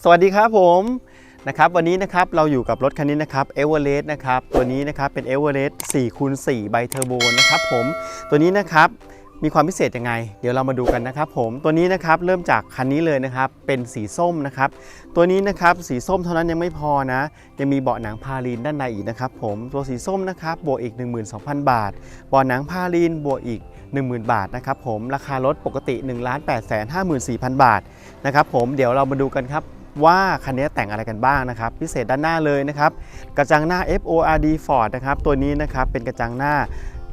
สวัสดีครับผมนะครับวันนี้นะครับเราอยู่กับรถคันนี้นะครับเอเวอเรสต์นะครับตัวนี้นะครับเป็นเอเวอเรสต์4คูณ4ใบเทอร์โบนะครับผมตัวนี้นะครับมีความพิเศษยังไง เดี๋ยวเรามาดูกันนะครับผมตัวนี้นะครับเริ่มจากคันนี้เลยนะครับเป็นสีส้มนะครับตัวนี้นะครับสีส้มเท่านั้นยังไม่พอนะ ยังมีเบาะหนังพาลีนด้านในอีกนะครับผมตัวสีส้มนะครับบวกอีก 12,000 บาทเบาะหนังพาลีนบวกอีก 10,000 บาทนะครับผมราคารถปกติ 1 8 5 4 0 0 0 บาทนะครับผมเดี๋ยวเรามาดูกันครับ ว่าคันนี้แต่งอะไรกันบ้างนะครับ พิเศษด้านหน้าเลยนะครับ กระจังหน้า FORD Ford นะครับ ตัวนี้นะครับเป็นกระจังหน้า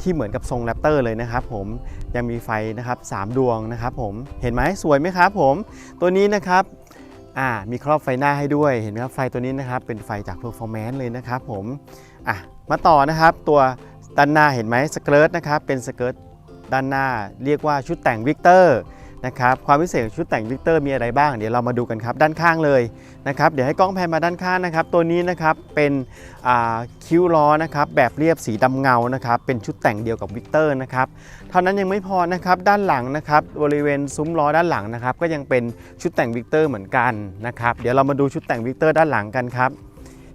ที่เหมือนกับทรงแรปเตอร์เลยนะครับผมยังมีไฟนะครับ 3 ดวงนะครับผมเห็นไหมสวยไหมครับผม ตัวนี้นะครับอ่ามีครอบไฟหน้าให้ด้วยเห็นไหมครับไฟตัวนี้นะครับเป็นไฟจาก Performance เลยนะครับผมอะมาต่อนะครับตัวด้านหน้าเห็นไหมสเกิร์ตนะครับเป็นสเกิร์ตด้านหน้า เรียกว่าชุดแต่งวิกเตอร์ นะครับความพิเศษของชุดแต่งวิกเตอร์มีอะไรบ้างเดี๋ยวเรามาดูกันครับด้านข้างเลยนะครับเดี๋ยวให้กล้องแพนมาด้านข้างนะครับตัวนี้นะครับเป็นคิ้วล้อนะครับแบบเรียบสีดำเงานะครับเป็นชุดแต่งเดียวกับวิกเตอร์นะครับเท่านั้นยังไม่พอนะครับด้านหลังนะครับบริเวณซุ้มล้อด้านหลังนะครับก็ยังเป็นชุดแต่งวิกเตอร์เหมือนกันนะครับเดี๋ยวเรามาดูชุดแต่งวิกเตอร์ด้านหลังกันครับ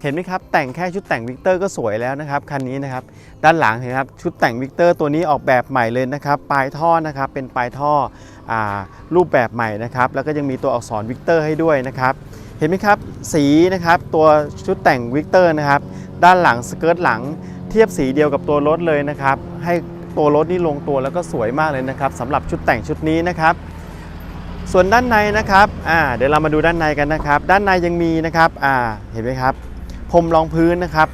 เห็นไหมครับแต่งแค่ชุดแต่งวิกเตอร์ก็สวยแล้วนะครับคันนี้นะครับด้านหลังเห็นครับชุดแต่งวิกเตอร์ตัวนี้ออกแบบใหม่เลยนะครับปลายท่อนะครับเป็นปลายท่อ รูปแบบใหม่นะครับ แล้วก็ยังมีตัวอักษรวิกเตอร์ให้ด้วยนะครับ เห็นไหมครับ สีนะครับ ตัวชุดแต่งวิกเตอร์นะครับ ด้านหลังสเกิร์ตหลัง เทียบสีเดียวกับตัวรถเลยนะครับ ให้ตัวรถนี่ลงตัวแล้วก็สวยมากเลยนะครับสำหรับชุดแต่งชุดนี้นะครับ ส่วนด้านในนะครับอ่าเดี๋ยวเรามาดูด้านในกันนะครับ ด้านในยังมีนะครับอ่าเห็นไหมครับพรมรองพื้นนะครับ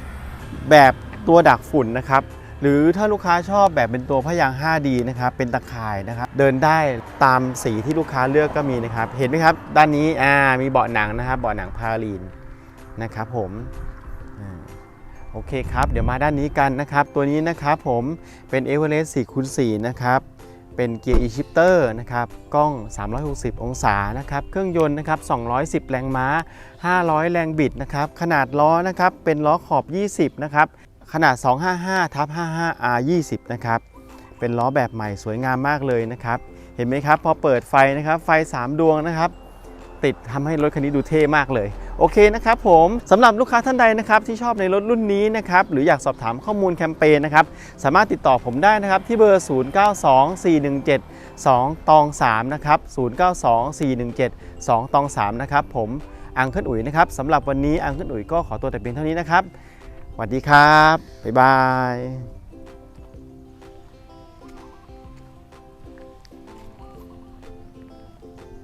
แบบตัวดักฝุ่นนะครับ หรือถ้าลูกค้าชอบแบบเป็นตัวพยาง 5D นะครับเป็นตะข่ายนะครับเดินได้ตามสีที่ลูกค้าเลือกก็มีนะครับ เห็นไหมครับ ด้านนี้อ่ามีเบาะหนังนะครับเบาะหนังพาราลีนนะครับผมโอเคครับ เดี๋ยวมาด้านนี้กันนะครับ ตัวนี้นะครับผมเป็น e v e r e s t 4คูณ4นะครับ เป็นเกียร์ e-shifter นะครับ กล้อง 360 องศานะครับ เครื่องยนต์นะครับ 210 แรงม้า 500 แรงบิดนะครับ ขนาดล้อนะครับ เป็นล้อขอบ 20 นะครับ ขนาด 255ทับ 55 R 20 นะครับ เป็นล้อแบบใหม่สวยงามมากเลยนะครับ เห็นไหมครับ พอเปิดไฟนะครับ ไฟ 3 ดวงนะครับ ติดทำให้รถคันนี้ดูเท่มากเลย โอเคนะครับผมสำหรับลูกค้าท่านใดนะครับที่ชอบในรถรุ่นนี้นะครับ หรืออยากสอบถามข้อมูลแคมเปญนะครับ สามารถติดต่อผมได้นะครับ ที่เบอร์ 092417 2ตอง3นะครับ092417 2ตอง3นะครับผมอังเคิลอุ๋ยนะครับสำหรับวันนี้อังเคิลอุ๋ยก็ขอตัวแต่เพียงเท่านี้นะครับ สวัสดีครับ บ๊ายบาย